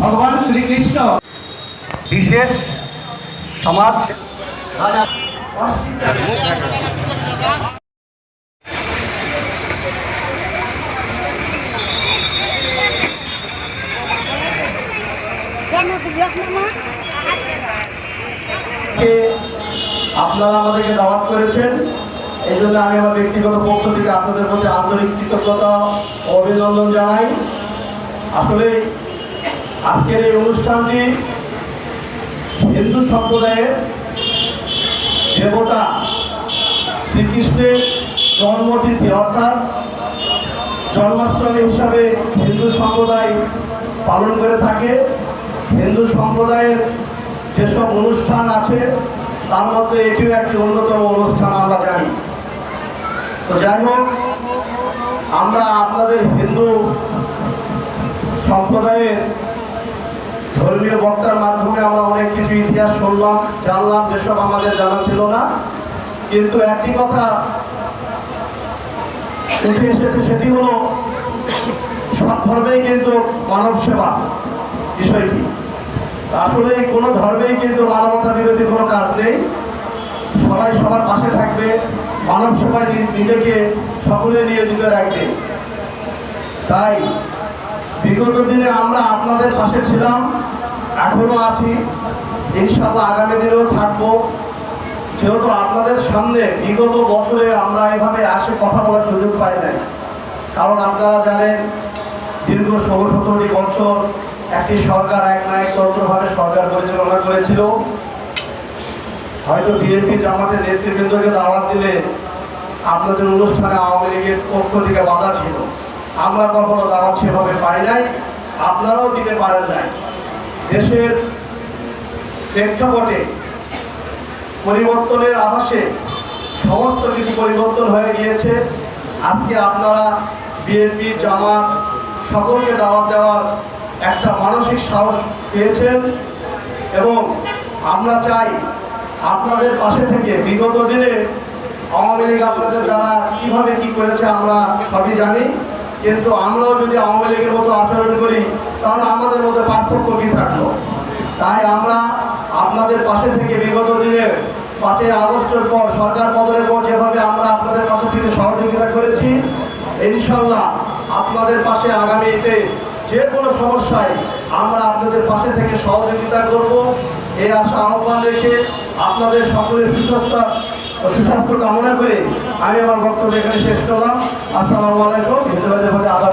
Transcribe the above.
ভগবান শ্রীকৃষ্ণ। বিশেষ সমাজ কে আপনারা আমাদেরকে দাওয়াত করেছেন এই জন্য আমি আমার ব্যক্তিগত পক্ষ থেকে আপনাদের প্রতি আন্তরিক কৃতজ্ঞতা অভিনন্দন জানাই। আসলে আজকের এই অনুষ্ঠানটি হিন্দু সম্প্রদায়ের দেবতা শ্রীকৃষ্ণের জন্মতিথি, অর্থাৎ জন্মাষ্টমী হিসাবে হিন্দু সম্প্রদায় পালন করে থাকে। হিন্দু সম্প্রদায়ের যেসব অনুষ্ঠান আছে, তার মধ্যে এটিও একটি অন্যতম অনুষ্ঠান আমরা জানি। তো যাই হোক, আমরা আপনাদের হিন্দু সম্প্রদায়ের ধর্মীয় বক্তার মাধ্যমে আমরা অনেক কিছু ইতিহাস শুনলাম, জানলাম, যেসব আমাদের জানা ছিল না। কিন্তু একটি কথা উঠে এসেছে, সেটি হলো, সব ধর্মেই কিন্তু মানব সেবা বিষয়টি। আসলে কোনো ধর্মেই কিন্তু মানবতা বিরোধী কোনো কাজ নেই। সবাই সবার পাশে থাকবে, মানব সেবায় নিজেকে সকলে নিয়োজিত রাখবে। তাই বিগত দিনে আমরা আপনাদের পাশে ছিলাম, এখনও আছি। ইনশাল্লাহ আগামী দিনেও থাকব। যেহেতু আপনাদের সামনে বিগত বছরে আমরা এভাবে আসে কথা বলার সুযোগ পাই নাই। কারণ আপনারা জানেন, দীর্ঘ ষোলো সতেরোটি বছর একটি সরকার, এক না এক তন্ত্রভাবে সরকার পরিচালনা করেছিল। হয়তো বিএনপি জামাতের নেতৃবৃন্দকে দাওয়াত দিলে আপনাদের অনুষ্ঠানে আওয়ামী লীগের পক্ষ থেকে বাধা ছিল। আমরা কখনো দাওয়াত সেভাবে পাই নাই, আপনারাও দিতে পারেন নাই। দেশের প্রেক্ষাপটে পরিবর্তনের আভাসে সমস্ত কিছু পরিবর্তন হয়ে গিয়েছে। আজকে আপনারা বিএনপি, জামাত সকলকে দাওয়াত দেওয়ার একটা মানসিক সাহস পেয়েছেন এবং আমরা চাই আপনাদের পাশে থেকে বিগত দিনে আওয়ামী লীগ আপনাদের দ্বারা কীভাবে কী করেছে আমরা সবই জানি। কিন্তু আমরাও যদি আওয়ামী লীগের মতো আচরণ করি, তাহলে আমাদের মধ্যে পার্থক্য কি থাকল? তাই আমরা আপনাদের পাশে থেকে বিগত দিনে পাঁচই আগস্টের পর সরকার পতনের পর যেভাবে আমরা আপনাদের পাশে থেকে সহযোগিতা করেছি, ইনশাল্লাহ আপনাদের পাশে আগামীতে যে কোনো সমস্যায় আমরা আপনাদের পাশে থেকে সহযোগিতা করব। এই আশা আহ্বান রেখে আপনাদের সকলের সুস্বাস্থ্য সুস্বাস্থ্য কামনা করে আমি আমার বক্তব্য এখানে শেষ করলাম। আসসালামু আলাইকুম। ধন্যবাদ আবার